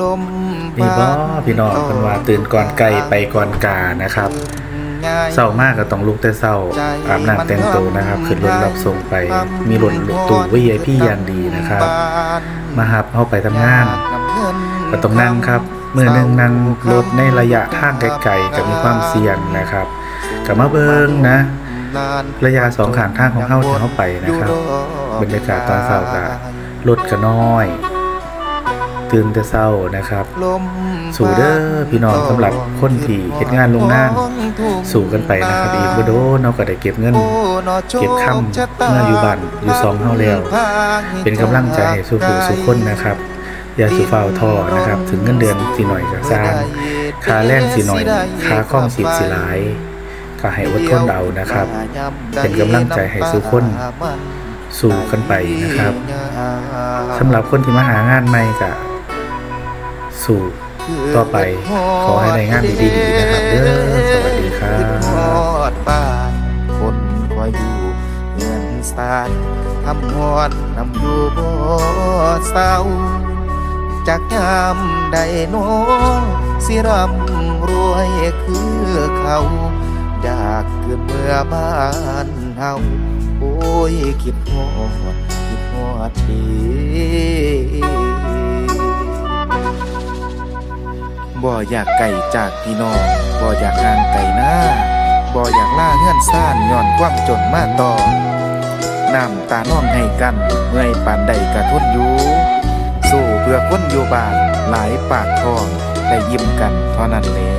ลมนี่บ่พี่น้องเพิ่นว่าตื่นก่อนไก่ไปก่อนกานะครับเศร้ามากก็ต้องลุกแต่เศร้าอาบน้ำแต่งตัวนะครับขึ้นรถรับส่งไป มีรถตู้ VIP อย่างดีนะครับ มาหับเข้าไปทำงานก็ต้องนั่งครับ เมื่อหนึงนั่งรถในระยะทางไกลๆก็มีความเสี่ยงนะครับก็มาเบิ่งนะ ระยะสองข้างทางของเฮาที่เฮาไปนะครับ บรรยากาศตอนเช้าก็รถก็น้อย ตื่นแต่เช้านะครับ สู่เด้อพี่น้องสำหรับคนที่เฮ็ดงานโรงงาน สู่กันไปนะครับ อีกบ่โดนเนาะก็ได้เก็บเงิน เก็บค่ำเมื่ออยู่บ้านอยู่ซองเฮาแล้ว เป็นกำลังใจให้สู้ผู้สู้คนนะครับอย่าสุฟ้าวท้อนะครับ ถึงเงินเดือนสิหน่อยก็สร้างค่าแรงสิหน่อยค่าข้องสิบสิหลายก็ให้อดทนเอานะครับ เป็นกำลังใจให้สู้คนสู่กันไปนะครับสำหรับคนที่มาหางานใหม่ก็ สู่ต่อไปขอให้ได้งานดีๆนะครับเด้อสวัสดีครับบ้านคนคอยอยู่เงินสานทำหอนนำอยู่บ่เศร้าจากยามใดน้องสิร่ำรวยคือเขาอยากเกิดเมื่อบ้านเฮาโอ้ยคิดฮอดคิดฮอดดี บ่อยากไก่จากพี่น้องบ่อยากห่างไก่หน้าบ่อยากล่าเงื่อนซ่านย้อนความจนมาต่อน้ำตาน้องให้กัน เมื่อยปานใดกระทุนอยู่ สู้เพื่อคนอยู่บ้านหลายปากทองได้ยิ้มกันเท่านั้นแหละ